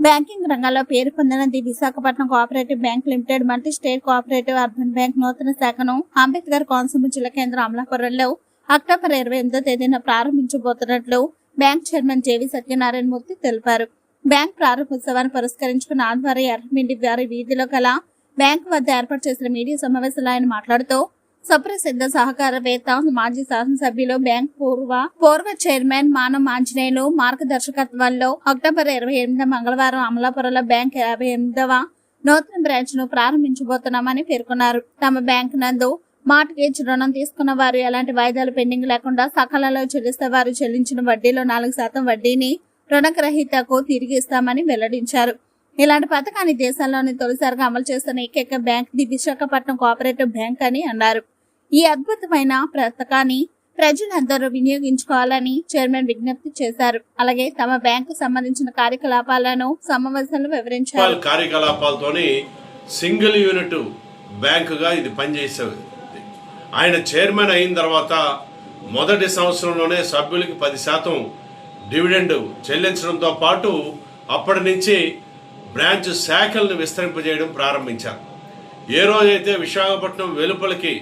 Banking రంగంలో పేరు పొందిన the Visakhapatnam cooperative bank limited multi state cooperative urban bank నూతన శాఖను అంబేద్కర్ కోనసీమ జిల్లా కేంద్రం అమలాపురంలో అక్టోబర్ ఇరవై ఎనిమిదో తేదీన ప్రారంభించబోతున్నట్లు bank chairman J V Satyanarayana Murthy తెలిపారు. బ్యాంక్ ప్రారంభోత్సవాన్ని పురస్కరించుకున్న ఆధ్వర్య ఎర్రమిండి వారి వీధిలో గల బ్యాంక్ వద్ద ఏర్పాటు చేసిన మీడియా సమావేశంలో ఆయన మాట్లాడుతూ సుప్రసిద్ధ సహకారవేత్త మాజీ శాసనసభ్యులు బ్యాంక్ పూర్వ పూర్వ చైర్మన్ మానవ ఆంజనేయులు మార్గదర్శకత్వంలో అక్టోబర్ ఇరవై ఎనిమిది మంగళవారం అమలాపురంలో బ్యాంక్ యాభై ఎనిమిదవ నూతన బ్రాంచ్ను ప్రారంభించబోతున్నామని పేర్కొన్నారు. తమ బ్యాంక్ నందు మార్ట్గేజ్ రుణం తీసుకున్న వారు ఎలాంటి వాయిదాలు పెండింగ్ లేకుండా సకాలంలో చెల్లిస్తే వారు చెల్లించిన వడ్డీలో నాలుగు శాతం వడ్డీని రుణగ్రహీతకు తిరిగి ఇస్తామని వెల్లడించారు. ఇలాంటి పథకాన్ని దేశంలోని తొలిసారిగా అమలు చేస్తున్న ఏకైక bank the Visakhapatnam cooperative bank అని అన్నారు. ఈ అద్భుతమైన పథకాన్ని ప్రజలందరూ వినియోగించుకోవాలని చైర్మన్ విజ్ఞప్తి చేశారు. అలాగే తమ బ్యాంకు సంబంధించిన కార్యకలాపాలను సమావేశంలో వివరించారు. కార్యకలాపాలతో కార్యకలాపాలతోని సింగిల్ యూనిట్ బ్యాంకుగా ఇది పనిచేసేది. ఆయన చైర్మన్ అయిన తర్వాత మొదటి సంవత్సరంలోనే సభ్యులకి పది శాతం డివిడెండ్ చెల్లించడంతో పాటు అప్పటి నుంచి బ్రాంచ్ శాఖలను విస్తరింపజేయడం ప్రారంభించారు. ఏ రోజైతే విశాఖపట్నం వెలుపలికి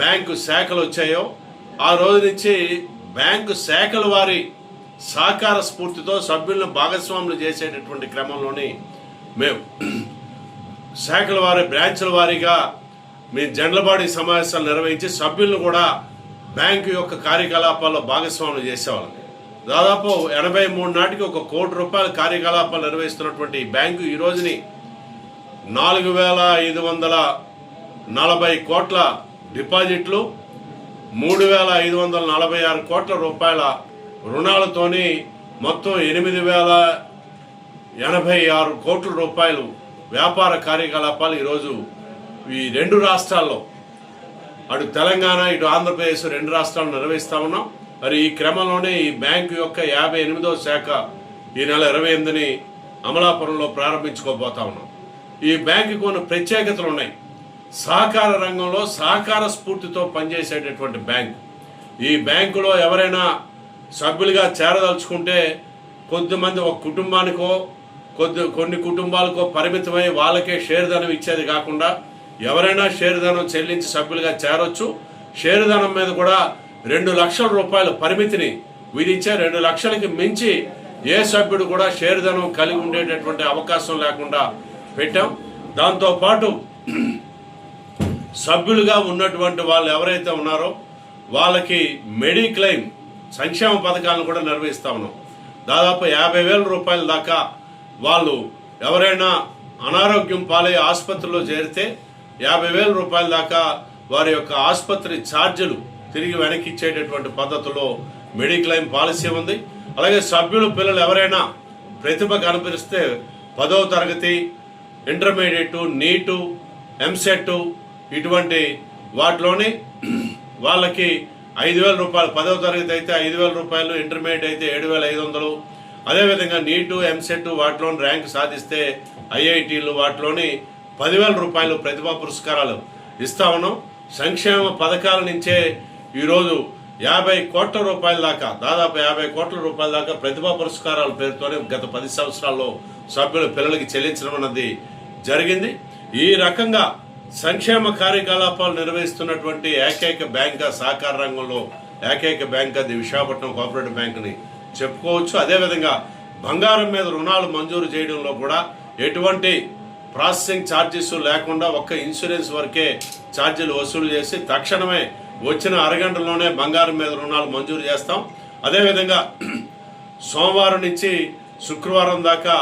బ్యాంకు శాఖలు వచ్చాయో ఆ రోజు నుంచి బ్యాంకు శాఖల వారి సహకార స్ఫూర్తితో సభ్యులను భాగస్వాములు చేసేటటువంటి క్రమంలోని మేము శాఖల వారి బ్రాంచ్ల వారీగా మేము జండ్లబాడి సమావేశాలు నిర్వహించి సభ్యులను కూడా బ్యాంకు యొక్క కార్యకలాపాల్లో భాగస్వాములు చేసేవాళ్ళం. దాదాపు ఎనభై మూడు నాటికి ఒక కోటి రూపాయల కార్యకలాపాలు నిర్వహిస్తున్నటువంటి బ్యాంకు ఈ రోజుని నాలుగు వేల ఐదు వందల నలభై కోట్ల డిపాజిట్లు మూడు వేల ఐదు వందల నలభై ఆరు కోట్ల రూపాయల రుణాలతోని మొత్తం ఎనిమిది వేల ఎనభై ఆరు కోట్ల రూపాయలు వ్యాపార కార్యకలాపాలు ఈరోజు ఈ రెండు రాష్ట్రాల్లో అటు తెలంగాణ ఇటు ఆంధ్రప్రదేశ్ రెండు రాష్ట్రాలు నిర్వహిస్తా ఉన్నాం. మరి ఈ క్రమంలోనే ఈ బ్యాంకు యొక్క యాభై ఎనిమిదో శాఖ ఈ నెల ఇరవై ఎనిమిదిని అమలాపురంలో ప్రారంభించుకోబోతా ఉన్నాం. ఈ బ్యాంకు కొన్ని ప్రత్యేకతలు ఉన్నాయి. సహకార రంగంలో సహకార స్ఫూర్తితో పనిచేసేటటువంటి బ్యాంకు. ఈ బ్యాంకులో ఎవరైనా సభ్యులుగా చేరదలుచుకుంటే కొద్దిమంది ఒక కుటుంబానికో కొద్ది కొన్ని కుటుంబాలకో పరిమితమై వాళ్ళకే షేర్ ధనం ఇచ్చేది కాకుండా ఎవరైనా షేర్ ధనం చెల్లించి సభ్యులుగా చేరొచ్చు. షేర్ ధనం మీద కూడా రెండు లక్షల రూపాయల పరిమితిని విధించే రెండు లక్షలకి మించి ఏ సభ్యుడు కూడా షేర్ ధనం కలిగి ఉండేటటువంటి అవకాశం లేకుండా పెట్టాం. దాంతోపాటు సభ్యులుగా ఉన్నటువంటి వాళ్ళు ఎవరైతే ఉన్నారో వాళ్ళకి మెడిక్లెయిమ్ సంక్షేమ పథకాలను కూడా నిర్వహిస్తా ఉన్నాం. దాదాపు యాభై వేల రూపాయల దాకా వాళ్ళు ఎవరైనా అనారోగ్యం పాలై ఆసుపత్రిలో చేరితే యాభై వేల రూపాయల దాకా వారి యొక్క ఆసుపత్రి ఛార్జీలు తిరిగి వెనక్కి ఇచ్చేటటువంటి పద్ధతిలో మెడిక్లెయిమ్ పాలసీ ఉంది. అలాగే సభ్యులు పిల్లలు ఎవరైనా ప్రతిభ కనిపిస్తే పదవ తరగతి ఇంటర్మీడియట్ నీటు ఎంసెట్ ఇటువంటి వాటిలోని వాళ్ళకి ఐదు వేల రూపాయలు పదవ తరగతి అయితే ఐదు వేల రూపాయలు ఇంటర్మీడియట్ అయితే ఏడు వేల ఐదు వందలు. అదేవిధంగా నీటు ఎంసెట్ వాటిలోని ర్యాంక్ సాధిస్తే ఐఐటీలు వాటిలోని పదివేల రూపాయలు ప్రతిభా పురస్కారాలు ఇస్తా ఉన్నాం. సంక్షేమ పథకాల నుంచే ఈరోజు యాభై కోట్ల రూపాయల దాకా దాదాపు యాభై కోట్ల రూపాయల దాకా ప్రతిభా పురస్కారాల పేరుతోనే గత పది సంవత్సరాల్లో సభ్యుల పిల్లలకి చెల్లించడం అన్నది జరిగింది. ఈ రకంగా సంక్షేమ కార్యకలాపాలు నిర్వహిస్తున్నటువంటి ఏకైక బ్యాంక్ సహకార రంగంలో ఏకైక బ్యాంక్ అది విశాఖపట్నం కోఆపరేటివ్ బ్యాంక్ని చెప్పుకోవచ్చు. అదేవిధంగా బంగారం మీద రుణాలు మంజూరు చేయడంలో కూడా ఎటువంటి ప్రాసెసింగ్ ఛార్జెస్ లేకుండా ఒక్క ఇన్సూరెన్స్ వరకే ఛార్జీలు వసూలు చేసి తక్షణమే వచ్చిన అరగంటలోనే బంగారం మీద రుణాలు మంజూరు చేస్తాం. అదేవిధంగా సోమవారం నుంచి శుక్రవారం దాకా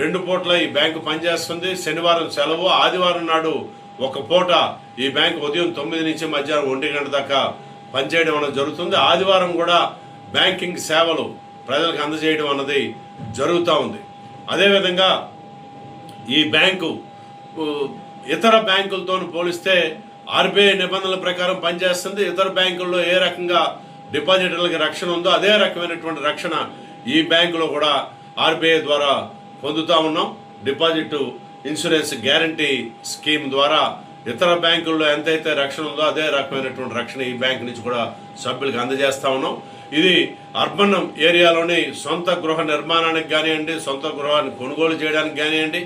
రెండు పూట్ల ఈ బ్యాంకు పనిచేస్తుంది. శనివారం సెలవు ఆదివారం నాడు ఒక పూట ఈ బ్యాంకు ఉదయం తొమ్మిది నుంచి మధ్యాహ్నం ఒంటి గంట దాకా పనిచేయడం అనేది జరుగుతుంది. ఆదివారం కూడా బ్యాంకింగ్ సేవలు ప్రజలకు అందజేయడం అన్నది జరుగుతూ ఉంది. అదేవిధంగా ఈ బ్యాంకు ఇతర బ్యాంకులతో పోలిస్తే ఆర్బీఐ నిబంధనల ప్రకారం పనిచేస్తుంది. ఇతర బ్యాంకుల్లో ఏ రకంగా డిపాజిటర్లకి రక్షణ ఉందో అదే రకమైనటువంటి రక్షణ ఈ బ్యాంకులో కూడా ఆర్బీఐ ద్వారా పొందుతా ఉన్నాం. డిపాజిట్ ఇన్సూరెన్స్ గ్యారంటీ స్కీమ్ ద్వారా ఇతర బ్యాంకుల్లో ఎంతైతే రక్షణ ఉందో అదే రకమైనటువంటి రక్షణ ఈ బ్యాంక్ నుంచి కూడా సభ్యులకు అందజేస్తా ఉన్నాం. ఇది అర్బన్ ఏరియాలోని సొంత గృహ నిర్మాణానికి కానివ్వండి సొంత గృహాన్ని కొనుగోలు చేయడానికి కానివ్వండి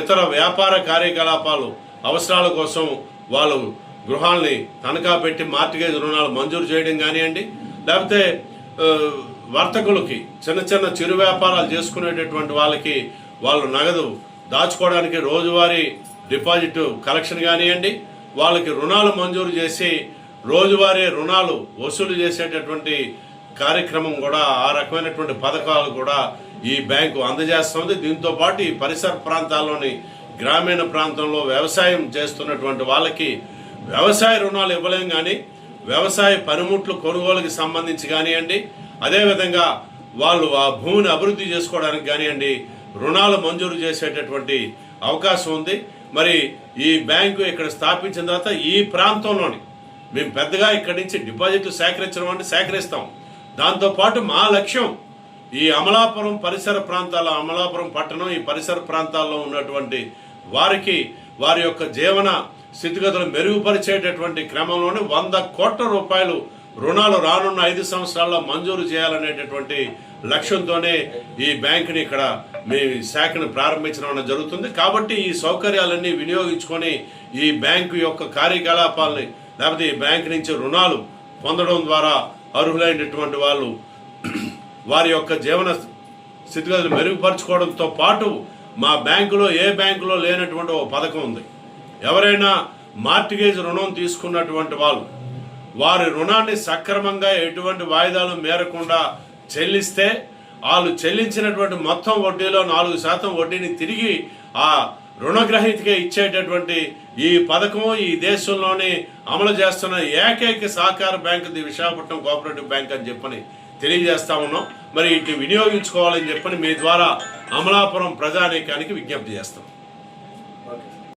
ఇతర వ్యాపార కార్యకలాపాలు అవసరాల కోసం వాళ్ళు గృహాల్ని తనఖా పెట్టి మార్టిగేజ్ రుణాలు మంజూరు చేయడం కానివ్వండి లేకపోతే వర్తకులకి చిన్న చిన్న చిరు వ్యాపారాలు చేసుకునేటటువంటి వాళ్ళకి వాళ్ళు నగదు దాచుకోవడానికి రోజువారీ డిపాజిట్ కలెక్షన్ కానివ్వండి వాళ్ళకి రుణాలు మంజూరు చేసి రోజువారీ రుణాలు వసూలు చేసేటటువంటి కార్యక్రమం కూడా ఆ రకమైనటువంటి పథకాలు కూడా ఈ బ్యాంకు అందజేస్తుంది. దీంతో పాటు ఈ పరిసర ప్రాంతాల్లోని గ్రామీణ ప్రాంతంలో వ్యవసాయం చేస్తున్నటువంటి వాళ్ళకి వ్యవసాయ రుణాలు ఇవ్వలేం కానీ వ్యవసాయ పనిముట్లు కొనుగోలుకి సంబంధించి కానివ్వండి అదేవిధంగా వాళ్ళు ఆ భూమిని అభివృద్ధి చేసుకోవడానికి కానివ్వండి రుణాలు మంజూరు చేసేటటువంటి అవకాశం ఉంది. మరి ఈ బ్యాంకు ఇక్కడ స్థాపించిన తర్వాత ఈ ప్రాంతంలోని మేము పెద్దగా ఇక్కడి నుంచి డిపాజిట్లు సేకరించడం అంటే సేకరిస్తాం దాంతోపాటు మా లక్ష్యం ఈ అమలాపురం పరిసర ప్రాంతాల అమలాపురం పట్టణం ఈ పరిసర ప్రాంతాల్లో ఉన్నటువంటి వారికి వారి యొక్క జీవన స్థితిగతులు మెరుగుపరిచేటటువంటి క్రమంలోనే వంద కోట్ల రూపాయలు రుణాలు రానున్న ఐదు సంవత్సరాల్లో మంజూరు చేయాలనేటటువంటి లక్ష్యంతోనే ఈ బ్యాంకుని ఇక్కడ మీ శాఖను ప్రారంభించడం జరుగుతుంది. కాబట్టి ఈ సౌకర్యాలన్నీ వినియోగించుకొని ఈ బ్యాంకు యొక్క కార్యకలాపాలని లేకపోతే ఈ బ్యాంకు నుంచి రుణాలు పొందడం ద్వారా అర్హులైనటువంటి వాళ్ళు వారి యొక్క జీవన స్థితిగతులు మెరుగుపరచుకోవడంతో పాటు మా బ్యాంకులో ఏ బ్యాంకులో లేనటువంటి ఒక పథకం ఉంది. ఎవరైనా మార్టిగేజ్ రుణం తీసుకున్నటువంటి వాళ్ళు వారి రుణాన్ని సక్రమంగా ఎటువంటి వాయిదాలు మేరకుండా చెల్లిస్తే వాళ్ళు చెల్లించినటువంటి మొత్తం వడ్డీలో నాలుగు శాతం వడ్డీని తిరిగి ఆ రుణగ్రహీతకే ఇచ్చేటటువంటి ఈ పథకం ఈ దేశంలోనే అమలు చేస్తున్న ఏకైక సహకార bank the Visakhapatnam cooperative bank అని చెప్పని తెలియజేస్తా ఉన్నాం. మరి ఇటు వినియోగించుకోవాలని చెప్పని మీ ద్వారా అమలాపురం ప్రజానీకానికి విజ్ఞప్తి చేస్తాం.